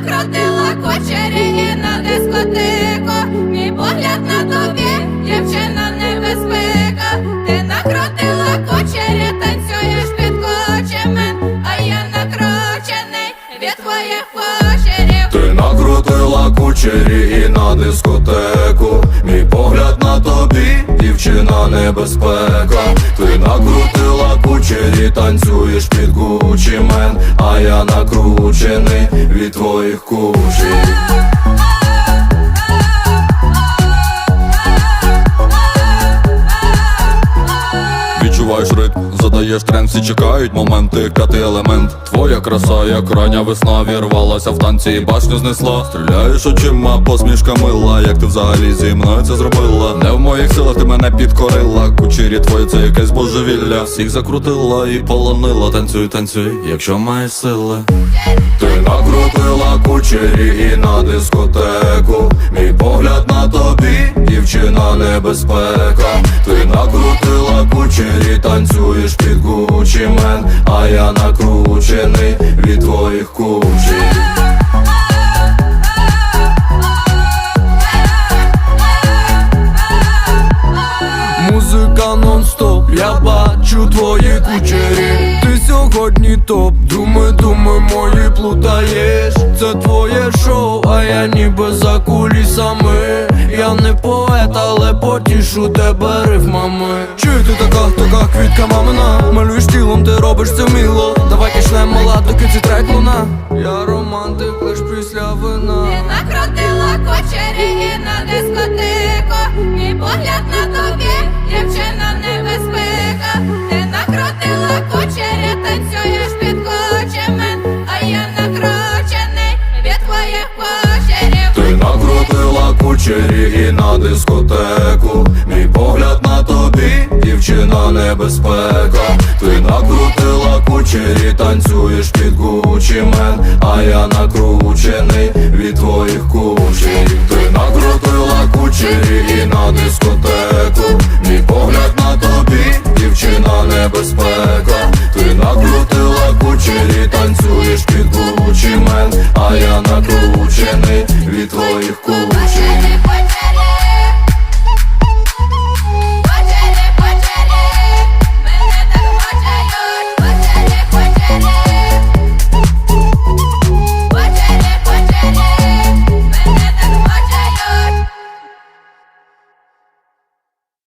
накрутила кочері і на дискотеку. Мій погляд на тобі, дівчина небезпека. Ти накрутила кочері, танцюєш під кочемен, а я накручений від твоїх кочерів. Ти накрутила кучері і на дискотеку Мій погляд на тобі, дівчина небезпека Ти накрутила кучері, танцюєш під Гучі мен А я накручений від твоїх кучерів ритм, задаєш тренд, всі чекають моменти, п'ятий елемент. Твоя краса, як рання весна, вірвалася в танці і башню знесла. Стріляєш очима, посмішка мила, як ти взагалі зі мною це зробила? Не в моїх силах ти мене підкорила, кучері твої це якесь божевілля. Всіх закрутила і полонила, танцюй, танцюй, якщо маєш сили. Ти накрутила кучері і на дискотеку. Мій погляд на тобі, дівчина небезпека Накрутила кучері, танцюєш під Гучі мен А я накручений від твоїх кучерів Музика нон-стоп, я бачу твої кучері. Ти сьогодні топ, думи, думи мої плутаєш. Це твоє шоу, а я ніби за потішу тебе рифмами Чи ти така, така квітка мамина. Малюєш тілом, ти робиш це вміло. Давай качнем мала, доки ці трек луна. Я романтик лиш після вина. Ти накрутила кочері і на дискотеку. Мій погляд на тобі, дівчина небезпека Ти накрутила кучері, танцюєш під Гучі мен А я накручений від твоїх кучерів Ти накрутила кучері і на дискотеку. Мій погляд на тобі, дівчина небезпека. Ти накрутила кучері, танцюєш під Гучі мен А я накручений від твоїх кучерів